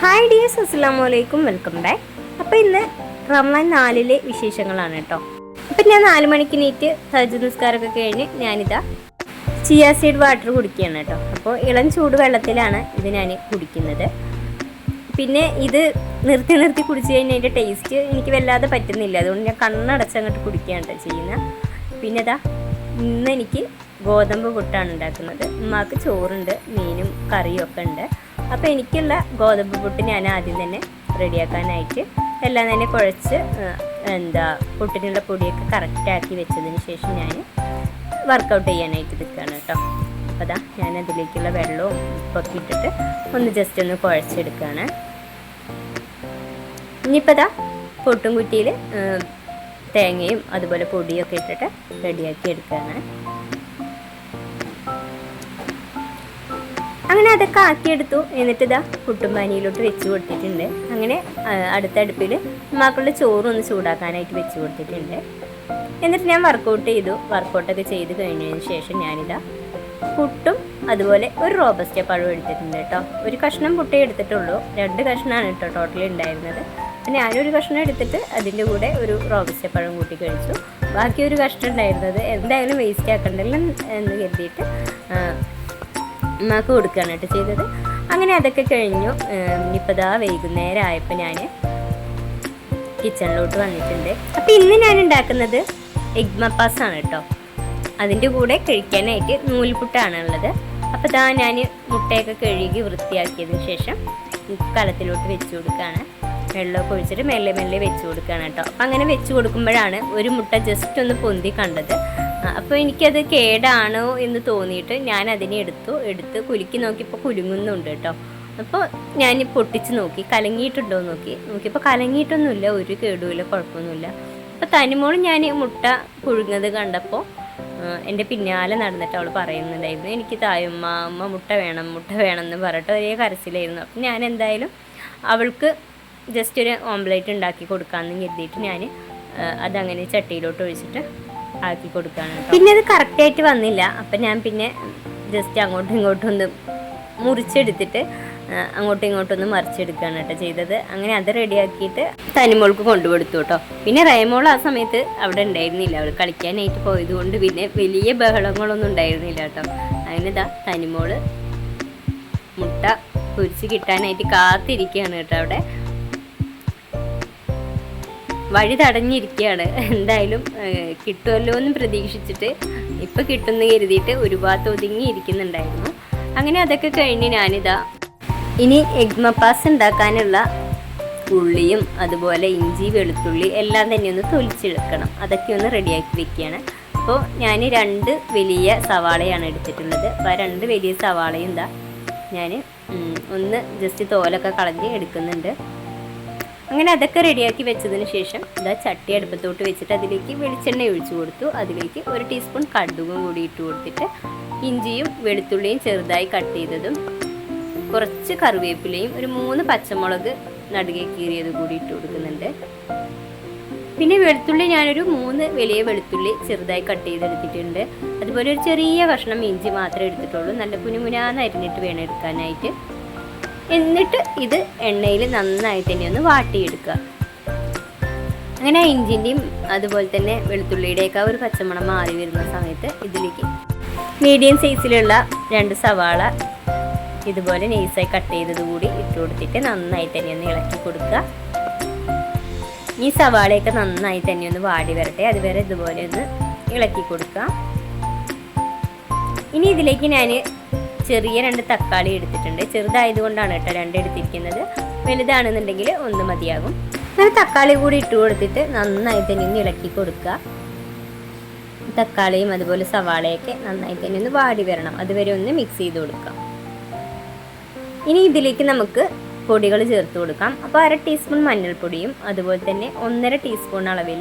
Hi dears അസ്സാം വലൈക്കും welcome back. അപ്പോൾ ഇന്ന് റംലാൻ നാലിലെ വിശേഷങ്ങളാണ് കേട്ടോ. അപ്പം ഞാൻ നാല് മണിക്ക് നീറ്റ് സജ്ജ നിസ്കാരമൊക്കെ കഴിഞ്ഞ് ഞാനിതാ ചിയ സീഡ് വാട്ടർ കുടിക്കുകയാണ് കേട്ടോ. അപ്പോൾ ഇളം ചൂട് വെള്ളത്തിലാണ് ഇത് ഞാൻ കുടിക്കുന്നത്. പിന്നെ ഇത് നിർത്തി നിർത്തി കുടിച്ച് കഴിഞ്ഞാൽ അതിന്റെ ടേസ്റ്റ് എനിക്ക് വല്ലാതെ പറ്റുന്നില്ല. അതുകൊണ്ട് ഞാൻ കണ്ണടച്ചങ്ങോട്ട് കുടിക്കുകയാണ് ചെയ്യുന്നത് പിന്നെ ഇതാ ഇന്ന് എനിക്ക് ഗോതമ്പ് പുട്ടാണ് ഉണ്ടാക്കുന്നത്. ഉമ്മാക്ക് ചോറുണ്ട് മീനും കറിയും ഒക്കെ ഉണ്ട്. അപ്പോൾ എനിക്കുള്ള ഗോതമ്പ് പുട്ട് ഞാൻ ആദ്യം തന്നെ റെഡിയാക്കാനായിട്ട് എല്ലാം തന്നെ കുഴച്ച് എന്താ പുട്ടിനുള്ള പൊടിയൊക്കെ കറക്റ്റാക്കി വെച്ചതിന് ശേഷം ഞാൻ വർക്കൗട്ട് ചെയ്യാനായിട്ട് നിൽക്കുകയാണ് കേട്ടോ. അപ്പോൾ അതാ ഞാൻ അതിലേക്കുള്ള വെള്ളവും ഉപ്പൊക്കെ ഇട്ടിട്ട് ഒന്ന് ജസ്റ്റ് ഒന്ന് കുഴച്ചെടുക്കുകയാണ്. ഇനിയിപ്പോൾ അതാ പൊട്ടും കുറ്റിയിൽ തേങ്ങയും അതുപോലെ പൊടിയൊക്കെ ഇട്ടിട്ട് റെഡിയാക്കി എടുക്കുകയാണ്. അങ്ങനെ അതൊക്കെ ആക്കിയെടുത്തു. എന്നിട്ട് ഇതാ കുട്ടുംബാനിയിലോട്ട് വെച്ച് കൊടുത്തിട്ടുണ്ട്. അങ്ങനെ അടുത്ത അടുപ്പിൽ ചോറ് ഒന്ന് ചൂടാക്കാനായിട്ട് വെച്ച് കൊടുത്തിട്ടുണ്ട്. എന്നിട്ട് ഞാൻ വർക്കൗട്ട് ചെയ്തു. വർക്കൗട്ടൊക്കെ ചെയ്ത് കഴിഞ്ഞതിന് ശേഷം ഞാനിതാ പുട്ടും അതുപോലെ ഒരു റോബസ്റ്റ പഴം എടുത്തിട്ടുണ്ട് കേട്ടോ. ഒരു കഷ്ണം പുട്ടേ എടുത്തിട്ടുള്ളൂ. രണ്ട് കഷ്ണമാണ് കേട്ടോ ടോട്ടലി ഉണ്ടായിരുന്നത്. ഞാനൊരു കഷ്ണം എടുത്തിട്ട് അതിന്റെ കൂടെ ഒരു റോബസ്റ്റ പഴം കൂട്ടി കഴിച്ചു. ബാക്കി ഒരു കഷ്ണം ഉണ്ടായിരുന്നത് എന്തായാലും വേസ്റ്റ് ആക്കണ്ടല്ലോ എന്ന് കരുതിയിട്ട് ഉമ്മാക്ക് കൊടുക്കുകയാണ് കേട്ടോ ചെയ്തത്. അങ്ങനെ അതൊക്കെ കഴിഞ്ഞു. ഇനിയിപ്പോൾ ഇതാ വൈകുന്നേരം ആയപ്പോൾ ഞാൻ കിച്ചണിലോട്ട് വന്നിട്ടുണ്ട്. അപ്പോൾ ഇന്ന് ഞാൻ ഉണ്ടാക്കുന്നത് എഗ് മപ്പാസ് ആണ് കേട്ടോ. അതിന്റെ കൂടെ കഴിക്കാനായിട്ട് നൂൽപുട്ടാണ് ഉള്ളത് അപ്പോൾ ഇതാ ഞാൻ മുട്ടയൊക്കെ കഴുകി വൃത്തിയാക്കിയതിന് ശേഷം കലത്തിലോട്ട് വെച്ച് കൊടുക്കുകയാണ്. വെള്ളമൊക്കെ ഒഴിച്ചിട്ട് മെല്ലെ മെല്ലെ വെച്ച് കൊടുക്കുകയാണ് കേട്ടോ. അപ്പം അങ്ങനെ വെച്ച് കൊടുക്കുമ്പോഴാണ് ഒരു മുട്ട ജസ്റ്റ് ഒന്ന് പൊന്തി കണ്ടത്. അപ്പോൾ എനിക്കത് കേടാണോ എന്ന് തോന്നിയിട്ട് ഞാൻ അതിനെ എടുത്തു എടുത്ത് കുലുക്കി നോക്കിയപ്പോൾ കുലുങ്ങുന്നുണ്ട് കേട്ടോ. അപ്പോൾ ഞാൻ പൊട്ടിച്ച് നോക്കി കലങ്ങിയിട്ടുണ്ടോ നോക്കി നോക്കിയപ്പോൾ കലങ്ങിയിട്ടൊന്നുമില്ല ഒരു കേടുമില്ല കുഴപ്പമൊന്നുമില്ല. അപ്പോൾ തനിമോൾ ഞാൻ മുട്ട പുഴുങ്ങത് കണ്ടപ്പോൾ എന്റെ പിന്നാലെ നടന്നിട്ട് അവൾ പറയുന്നുണ്ടായിരുന്നു എനിക്ക് തായമ്മ അമ്മ മുട്ട വേണം മുട്ട വേണം എന്ന് പറഞ്ഞിട്ട് ഒരേ കരച്ചിലായിരുന്നു. അപ്പം ഞാൻ എന്തായാലും അവൾക്ക് ജസ്റ്റ് ഒരു ഓംലേറ്റ് ഉണ്ടാക്കി കൊടുക്കാമെന്ന് കരുതിയിട്ട് ഞാൻ അതങ്ങനെ ചട്ടിയിലോട്ട് ഒഴിച്ചിട്ട് ആക്കി കൊടുക്കുകയാണ്. പിന്നെ അത് കറക്റ്റായിട്ട് വന്നില്ല. അപ്പം ഞാൻ പിന്നെ ജസ്റ്റ് അങ്ങോട്ടും ഇങ്ങോട്ടും ഒന്ന് മുറിച്ചെടുത്തിട്ട് അങ്ങോട്ടും ഇങ്ങോട്ടും ഒന്ന് മറിച്ചെടുക്കുകയാണ് കേട്ടോ ചെയ്തത്. അങ്ങനെ അത് റെഡിയാക്കിയിട്ട് തനിമോൾക്ക് കൊണ്ടുകൊടുത്തു കേട്ടോ. പിന്നെ റേമോൾ ആ സമയത്ത് അവിടെ ഉണ്ടായിരുന്നില്ല. അവൾ കളിക്കാനായിട്ട് പോയതുകൊണ്ട് പിന്നെ വലിയ ബഹളങ്ങളൊന്നും ഉണ്ടായിരുന്നില്ല കേട്ടോ. അങ്ങനെ ഇതാ തനിമോൾ മുട്ട പൊരിച്ച് കിട്ടാനായിട്ട് കാത്തിരിക്കുകയാണ് കേട്ടോ അവിടെ. വഴി തടഞ്ഞിരിക്കുകയാണ് എന്തായാലും കിട്ടുമല്ലോ എന്ന് പ്രതീക്ഷിച്ചിട്ട് ഇപ്പം കിട്ടുമെന്ന് കരുതിയിട്ട് ഒരു ഭാഗത്ത് ഒതുങ്ങി ഇരിക്കുന്നുണ്ടായിരുന്നു അങ്ങനെ അതൊക്കെ കഴിഞ്ഞ് ഞാനിതാ ഇനി എഗ് മപ്പാസ് ഉണ്ടാക്കാനുള്ള ഉള്ളിയും അതുപോലെ ഇഞ്ചി വെളുത്തുള്ളി എല്ലാം തന്നെ ഒന്ന് തൊലിച്ചെടുക്കണം. അതൊക്കെ ഒന്ന് റെഡിയാക്കി വെക്കുകയാണ്. അപ്പോൾ ഞാൻ രണ്ട് വലിയ സവാളയാണ് എടുത്തിട്ടുള്ളത്. അപ്പോൾ ആ രണ്ട് വലിയ സവാളയും എന്താ ഞാൻ ഒന്ന് ജസ്റ്റ് തോലൊക്കെ കളഞ്ഞ് എടുക്കുന്നുണ്ട്. അങ്ങനെ അതൊക്കെ റെഡിയാക്കി വെച്ചതിന് ശേഷം ഇതാ ചട്ടി അടുപ്പത്തോട്ട് വെച്ചിട്ട് അതിലേക്ക് വെളിച്ചെണ്ണ ഒഴിച്ചു കൊടുത്തു. അതിലേക്ക് ഒരു ടീസ്പൂൺ കടുകും കൂടി ഇട്ട് കൊടുത്തിട്ട് ഇഞ്ചിയും വെളുത്തുള്ളിയും ചെറുതായി കട്ട് ചെയ്തതും കുറച്ച് കറിവേപ്പിലയും ഒരു മൂന്ന് പച്ചമുളക് നടുകെ കീറിയത് കൂടി ഇട്ട് കൊടുക്കുന്നുണ്ട്. പിന്നെ വെളുത്തുള്ളി ഞാനൊരു മൂന്ന് വലിയ വെളുത്തുള്ളി ചെറുതായി കട്ട് ചെയ്തെടുത്തിട്ടുണ്ട്. അതുപോലെ ഒരു ചെറിയ കഷ്ണം ഇഞ്ചി മാത്രമേ എടുത്തിട്ടുള്ളൂ. നല്ല കുനുമുനാന്ന് അരിഞ്ഞിട്ട് വേണം എടുക്കാനായിട്ട്. എന്നിട്ട് ഇത് എണ്ണയിൽ നന്നായിട്ട് തന്നെ ഒന്ന് വാട്ടിയെടുക്കുക. അങ്ങനെ ഇഞ്ചിന്റെയും അതുപോലെ തന്നെ വെളുത്തുള്ളിയുടെയൊക്കെ ഒരു പച്ചമണം മാറി വരുന്ന സമയത്ത് ഇതിലേക്ക് മീഡിയം സൈസിലുള്ള രണ്ട് സവാള ഇതുപോലെ നൈസായി കട്ട് ചെയ്തത് കൂടി ഇട്ട് കൊടുത്തിട്ട് നന്നായി തന്നെ ഒന്ന് ഇളക്കി കൊടുക്കുക. ഈ സവാളയൊക്കെ നന്നായി തന്നെ ഒന്ന് വാടി വരട്ടെ. അതുവരെ ഇതുപോലെ ഒന്ന് ഇളക്കി കൊടുക്കുക. ഇനി ഇതിലേക്ക് ഞാൻ ചെറിയ രണ്ട് തക്കാളി എടുത്തിട്ടുണ്ട്. ചെറുതായതുകൊണ്ടാണ് കേട്ടോ രണ്ട് എടുത്തിരിക്കുന്നത്. വലുതാണെന്നുണ്ടെങ്കിൽ ഒന്ന് മതിയാകും. അങ്ങനെ തക്കാളി കൂടി ഇട്ട് കൊടുത്തിട്ട് നന്നായി തന്നെ ഒന്ന് ഇളക്കി കൊടുക്കുക. തക്കാളിയും അതുപോലെ സവാളയൊക്കെ നന്നായി തന്നെ ഒന്ന് വാടി വരണം. അതുവരെ ഒന്ന് മിക്സ് ചെയ്ത് കൊടുക്കാം ഇനി ഇതിലേക്ക് നമുക്ക് പൊടികൾ ചേർത്ത് കൊടുക്കാം. അപ്പോൾ അര ടീസ്പൂൺ മഞ്ഞൾപ്പൊടിയും അതുപോലെ തന്നെ ഒന്നര ടീസ്പൂൺ അളവിൽ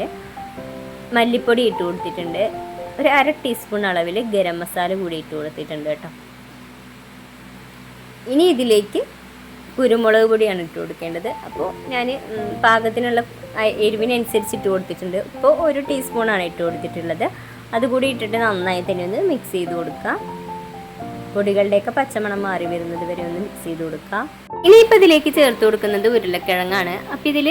മല്ലിപ്പൊടി ഇട്ട് കൊടുത്തിട്ടുണ്ട്. ഒരു അര ടീസ്പൂൺ അളവിൽ ഗരം മസാല കൂടി ഇട്ട് കൊടുത്തിട്ടുണ്ട് കേട്ടോ. ഇനി ഇതിലേക്ക് കുരുമുളക് പൊടിയാണ് ഇട്ട് കൊടുക്കേണ്ടത്. അപ്പോൾ ഞാൻ പാകത്തിനുള്ള എരിവിനനുസരിച്ച് ഇട്ട് കൊടുത്തിട്ടുണ്ട്. ഇപ്പോൾ ഒരു ടീസ്പൂണാണ് ഇട്ട് കൊടുത്തിട്ടുള്ളത്. അതുകൂടി ഇട്ടിട്ട് നന്നായി തന്നെ ഒന്ന് മിക്സ് ചെയ്ത് കൊടുക്കാം. പൊടികളുടെയൊക്കെ പച്ചമണം മാറി വരുന്നത് വരെ ഒന്ന് മിക്സ് ചെയ്ത് കൊടുക്കാം. ഇനിയിപ്പോൾ ഇതിലേക്ക് ചേർത്ത് കൊടുക്കുന്നത് ഉരുളക്കിഴങ്ങാണ്. അപ്പോൾ ഇതിൽ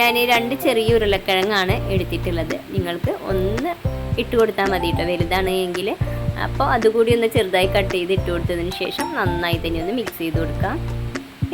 ഞാൻ രണ്ട് ചെറിയ ഉരുളക്കിഴങ്ങാണ് എടുത്തിട്ടുള്ളത്. നിങ്ങൾക്ക് ഒന്ന് ഇട്ട് കൊടുത്താൽ മതി കേട്ടോ വലുതാണ് എങ്കിൽ അപ്പോൾ അതുകൂടി ഒന്ന് ചെറുതായി കട്ട് ചെയ്ത് ഇട്ട് കൊടുത്തതിന് ശേഷം നന്നായി തന്നെ ഒന്ന് മിക്സ് ചെയ്ത് കൊടുക്കാം.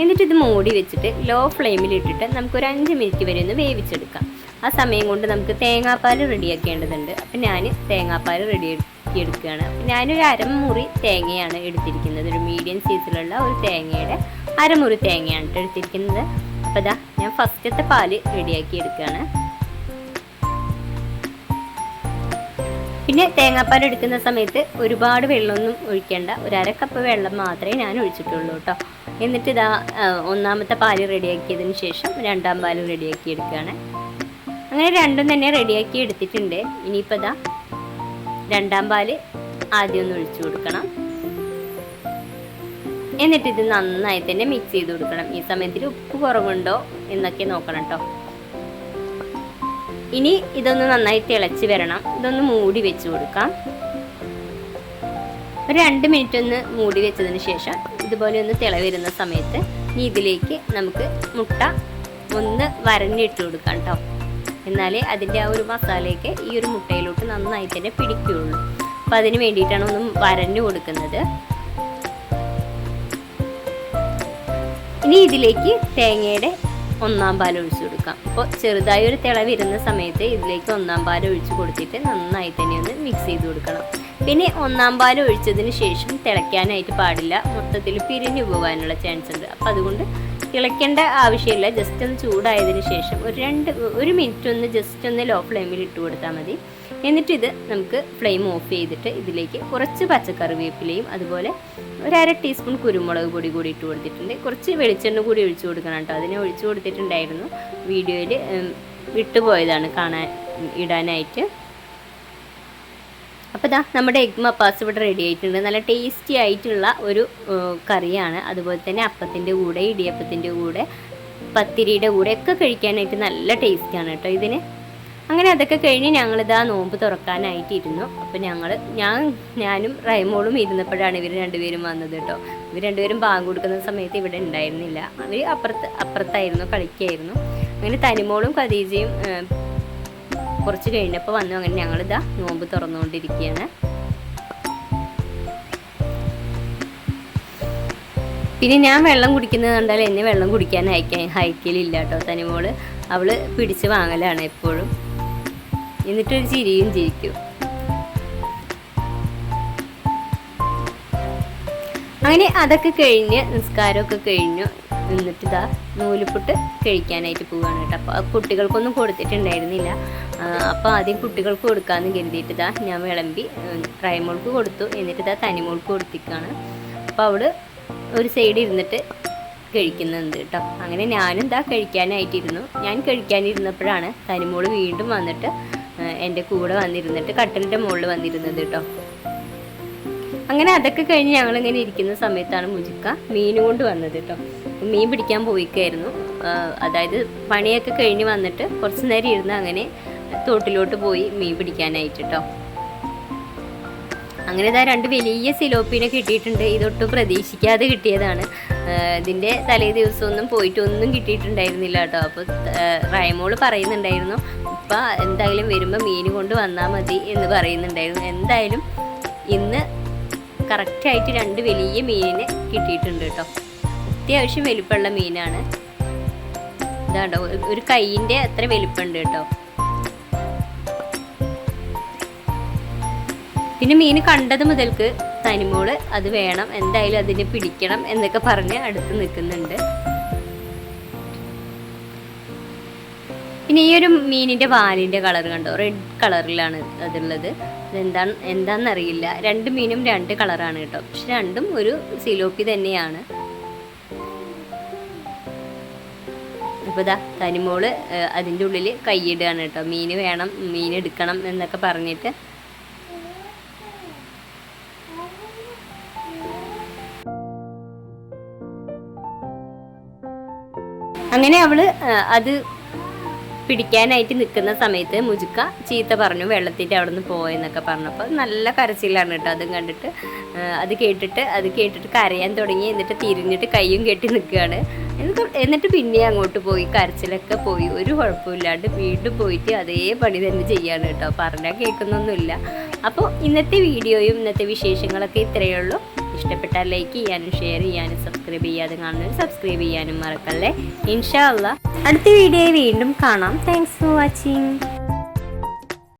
എന്നിട്ട് ഇത് മൂടി വെച്ചിട്ട് ലോ ഫ്ലെയിമിൽ ഇട്ടിട്ട് നമുക്കൊരു അഞ്ച് മിനിറ്റ് വരെ ഒന്ന് വേവിച്ചെടുക്കാം. ആ സമയം കൊണ്ട് നമുക്ക് തേങ്ങാപ്പാൽ റെഡിയാക്കേണ്ടതുണ്ട് അപ്പം ഞാൻ തേങ്ങാപ്പാൽ റെഡിയാക്കി എടുക്കുകയാണ്. ഞാനൊരു അരമുറി തേങ്ങയാണ് എടുത്തിരിക്കുന്നത്. ഒരു മീഡിയം സൈസിലുള്ള ഒരു തേങ്ങയുടെ അരമുറി തേങ്ങയാണ് എടുത്തിരിക്കുന്നത്. അപ്പോൾ ഇതാ ഞാൻ ഫസ്റ്റത്തെ പാൽ റെഡിയാക്കി എടുക്കുകയാണ്. പിന്നെ തേങ്ങാപ്പാൽ എടുക്കുന്ന സമയത്ത് ഒരുപാട് വെള്ളമൊന്നും ഒഴിക്കേണ്ട. ഒരു അരക്കപ്പ് കപ്പ് വെള്ളം മാത്രമേ ഞാൻ ഒഴിച്ചിട്ടുള്ളൂ കേട്ടോ. എന്നിട്ട് ഇതാ ഒന്നാമത്തെ പാൽ റെഡിയാക്കിയതിന് ശേഷം രണ്ടാം പാലും റെഡിയാക്കി എടുക്കുകയാണ്. അങ്ങനെ രണ്ടും തന്നെ റെഡിയാക്കി എടുത്തിട്ടുണ്ട്. ഇനിയിപ്പോൾ ഇതാ രണ്ടാം പാൽ ആദ്യം ഒന്ന് ഒഴിച്ചു കൊടുക്കണം. എന്നിട്ട് ഇത് നന്നായി തന്നെ മിക്സ് ചെയ്ത് കൊടുക്കണം. ഈ സമയത്തിൽ ഉപ്പ് കുറവുണ്ടോ എന്നൊക്കെ നോക്കണം കേട്ടോ. ഇനി ഇതൊന്ന് നന്നായി തിളച്ച് വരണം. ഇതൊന്ന് മൂടി വെച്ച് കൊടുക്കാം. ഒരു രണ്ട് മിനിറ്റ് ഒന്ന് മൂടി വെച്ചതിന് ശേഷം ഇതുപോലെ ഒന്ന് തിള വരുന്ന സമയത്ത് ഇനി ഇതിലേക്ക് നമുക്ക് മുട്ട ഒന്ന് വരഞ്ഞിട്ട് കൊടുക്കാം കേട്ടോ എന്നാലേ അതിന്റെ ആ ഒരു മസാലയൊക്കെ ഈ ഒരു മുട്ടയിലോട്ട് നന്നായി തന്നെ പിടിക്കുകയുള്ളൂ. അപ്പോൾ അതിന് വേണ്ടിയിട്ടാണ് ഒന്ന് വരഞ്ഞു കൊടുക്കുന്നത്. ഇനി ഇതിലേക്ക് തേങ്ങയുടെ ഒന്നാം പാൽ ഒഴിച്ചു കൊടുക്കാം. അപ്പോൾ ചെറുതായി ഒരു തിള വരുന്ന സമയത്ത് ഇതിലേക്ക് ഒന്നാം പാൽ ഒഴിച്ചു കൊടുത്തിട്ട് നന്നായി തന്നെ ഒന്ന് മിക്സ് ചെയ്ത് കൊടുക്കണം. പിന്നെ ഒന്നാം പാൽ ഒഴിച്ചതിന് ശേഷം തിളയ്ക്കാനായിട്ട് പാടില്ല. മൊത്തത്തിൽ പിരിഞ്ഞു പോകാനുള്ള ചാൻസ് ഉണ്ട്. അപ്പോൾ അതുകൊണ്ട് തിളയ്ക്കേണ്ട ആവശ്യമില്ല. ജസ്റ്റ് ഒന്ന് ചൂടായതിന് ശേഷം ഒരു രണ്ട് ഒരു മിനിറ്റ് ഒന്ന് ജസ്റ്റ് ഒന്ന് ലോ ഫ്ലെയിമിൽ ഇട്ട് കൊടുത്താൽ മതി. എന്നിട്ട് ഇത് നമുക്ക് ഫ്ലെയിം ഓഫ് ചെയ്തിട്ട് ഇതിലേക്ക് കുറച്ച് പച്ചക്കറി പച്ചക്കറിവേപ്പിലയും അതുപോലെ ഒരു അര ടീസ്പൂൺ കുരുമുളക് പൊടി കൂടി ഇട്ട് കൊടുത്തിട്ടുണ്ട്. കുറച്ച് വെളിച്ചെണ്ണ കൂടി ഒഴിച്ചു കൊടുക്കണം കേട്ടോ. അതിനെ ഒഴിച്ചു കൊടുത്തിട്ടുണ്ടായിരുന്നു. വീഡിയോയിൽ വിട്ടുപോയതാണ് കാണാൻ ഇടാനായിട്ട്. അപ്പോൾ ഇതാ നമ്മുടെ എഗ് മപ്പാസ് ഇവിടെ റെഡി ആയിട്ടുണ്ട്. നല്ല ടേസ്റ്റി ആയിട്ടുള്ള ഒരു കറിയാണ്. അതുപോലെ തന്നെ അപ്പത്തിന്റെ കൂടെ ഇടിയപ്പത്തിന്റെ കൂടെ പത്തിരിയുടെ കൂടെ ഒക്കെ കഴിക്കാനായിട്ട് നല്ല ടേസ്റ്റാണ് കേട്ടോ ഇതിന്. അങ്ങനെ അതൊക്കെ കഴിഞ്ഞ് ഞങ്ങളിതാ നോമ്പ് തുറക്കാനായിട്ടിരുന്നു. അപ്പം അപ്പോൾ ഞങ്ങൾ ഞാൻ ഞാനും റൈമോളും ഇരുന്നപ്പോഴാണ് ഇവർ രണ്ടുപേരും വന്നത് കേട്ടോ. ഇവർ രണ്ടുപേരും ബാങ്ക് കൊടുക്കുന്ന സമയത്ത് ഇവിടെ ഉണ്ടായിരുന്നില്ല. അവർ അപ്പുറത്ത് അപ്പുറത്തായിരുന്നു കളിക്കായിരുന്നു. അങ്ങനെ തനിമോളും ഖദീജയും കുറച്ച് കഴിഞ്ഞപ്പോൾ വന്നു. അങ്ങനെ ഞങ്ങളിതാ നോമ്പ് തുറന്നുകൊണ്ടിരിക്കുകയാണ്. പിന്നെ ഞാൻ വെള്ളം കുടിക്കുന്നത് കണ്ടാൽ എന്നെ വെള്ളം കുടിക്കാൻ അയക്കാൻ അയക്കലില്ല കേട്ടോ തനിമോൾ. അവൾ പിടിച്ച് വാങ്ങലാണ് എപ്പോഴും. എന്നിട്ടൊരു ചിരിയും ചിരിക്കും. അങ്ങനെ അതൊക്കെ കഴിഞ്ഞ് നിസ്കാരമൊക്കെ കഴിഞ്ഞു. എന്നിട്ട് ഇതാ നൂലുപുട്ട് കഴിക്കാനായിട്ട് പോവുകയാണ് കേട്ടോ. അപ്പോൾ കുട്ടികൾക്കൊന്നും കൊടുത്തിട്ടുണ്ടായിരുന്നില്ല. അപ്പോൾ ആദ്യം കുട്ടികൾക്ക് കൊടുക്കാമെന്ന് കരുതിയിട്ട് ഇതാ ഞാൻ വിളമ്പി ട്രൈമോൾക്ക് കൊടുത്തു. എന്നിട്ട് ഇതാ തനിമോൾക്ക് കൊടുത്തിക്കാണ്. അപ്പോൾ അവൾ ഒരു സൈഡ് ഇരുന്നിട്ട് കഴിക്കുന്നുണ്ട് കേട്ടോ. അങ്ങനെ ഞാനും ഇതാ കഴിക്കാനായിട്ടിരുന്നു. ഞാൻ കഴിക്കാനിരുന്നപ്പോഴാണ് തനിമോൾ വീണ്ടും വന്നിട്ട് എന്റെ കൂടെ വന്നിരുന്നിട്ട് കട്ടിലിന്റെ മുകളിൽ വന്നിരുന്നത് കേട്ടോ. അങ്ങനെ അതൊക്കെ കഴിഞ്ഞ് ഞങ്ങളിങ്ങനെ ഇരിക്കുന്ന സമയത്താണ് മുജുക്ക മീൻ കൊണ്ട് വന്നത് കേട്ടോ. മീൻ പിടിക്കാൻ പോയിക്കായിരുന്നു. അതായത് പണിയൊക്കെ കഴിഞ്ഞ് വന്നിട്ട് കുറച്ച് നേരം ഇരുന്ന് അങ്ങനെ തോട്ടിലോട്ട് പോയി മീൻ പിടിക്കാനായിട്ട് കേട്ടോ. അങ്ങനെ ഇതാ രണ്ട് വലിയ സിലോപ്പിനെ കിട്ടിയിട്ടുണ്ട്. ഇതൊട്ടും പ്രതീക്ഷിക്കാതെ കിട്ടിയതാണ്. ഇതിന്റെ തലേ ദിവസമൊന്നും പോയിട്ടൊന്നും കിട്ടിയിട്ടുണ്ടായിരുന്നില്ല കേട്ടോ. അപ്പോൾ റൈമോൾ പറയുന്നുണ്ടായിരുന്നു ഇപ്പം എന്തായാലും വരുമ്പോൾ മീൻ കൊണ്ട് വന്നാൽ മതി എന്ന് പറയുന്നുണ്ടായിരുന്നു. എന്തായാലും ഇന്ന് കറക്റ്റായിട്ട് രണ്ട് വലിയ മീനിന് കിട്ടിയിട്ടുണ്ട് കേട്ടോ. അത്യാവശ്യം വലിപ്പമുള്ള മീനാണ്. ഇതാണ്ടോ ഒരു കൈയിന്റെ അത്ര വലിപ്പമുണ്ട് കേട്ടോ. പിന്നെ മീൻ കണ്ടത് മുതൽക്ക് തനിമോൾ അത് വേണം എന്തായാലും അതിനെ പിടിക്കണം എന്നൊക്കെ പറഞ്ഞ് അടുത്ത് നിൽക്കുന്നുണ്ട്. പിന്നെ ഈ ഒരു മീനിന്റെ വാലിന്റെ കളർ കണ്ടോ? റെഡ് കളറിലാണ് അതുള്ളത്. എന്താണ് എന്താണെന്നറിയില്ല. രണ്ട് മീനും രണ്ട് കളറാണ് കേട്ടോ. പക്ഷെ രണ്ടും ഒരു സിലോപ്പി തന്നെയാണ്. തനിമോൾ അതിന്റെ ഉള്ളിൽ കൈയിടുകയാണ് കേട്ടോ. മീൻ വേണം മീൻ എടുക്കണം എന്നൊക്കെ പറഞ്ഞിട്ട് അങ്ങനെ അവൾ അത് പിടിക്കാനായിട്ട് നിൽക്കുന്ന സമയത്ത് മുജുക്ക ചീത്ത പറഞ്ഞു വെള്ളത്തിന്റെ അവിടെ നിന്ന് പോയെന്നൊക്കെ പറഞ്ഞപ്പോൾ നല്ല കരച്ചിലാണ് കേട്ടോ അതും കണ്ടിട്ട്. അത് കേട്ടിട്ട് അത് കേട്ടിട്ട് കരയാൻ തുടങ്ങി എന്നിട്ട് തിരിഞ്ഞിട്ട് കൈയും കെട്ടി നിൽക്കുകയാണ്. എന്നിട്ട് പിന്നെ അങ്ങോട്ട് പോയി കരച്ചിലൊക്കെ പോയി. ഒരു കുഴപ്പമില്ലാണ്ട് വീണ്ടും പോയിട്ട് അതേ പണി തന്നെ ചെയ്യാണ് കേട്ടോ പറഞ്ഞാൽ കേൾക്കുന്നൊന്നുമില്ല. അപ്പോൾ ഇന്നത്തെ വീഡിയോയും ഇന്നത്തെ വിശേഷങ്ങളൊക്കെ ഇത്രയേ ഉള്ളൂ. ഇഷ്ടപ്പെട്ടാൽ ലൈക്ക് ചെയ്യാനും ഷെയർ ചെയ്യാനും സബ്സ്ക്രൈബ് ചെയ്യാതെ കാണുന്നവർ സബ്സ്ക്രൈബ് ചെയ്യാനും മറക്കല്ലേ. ഇൻഷാ അല്ല അടുത്ത വീഡിയോയിൽ വീണ്ടും കാണാം. Thanks for watching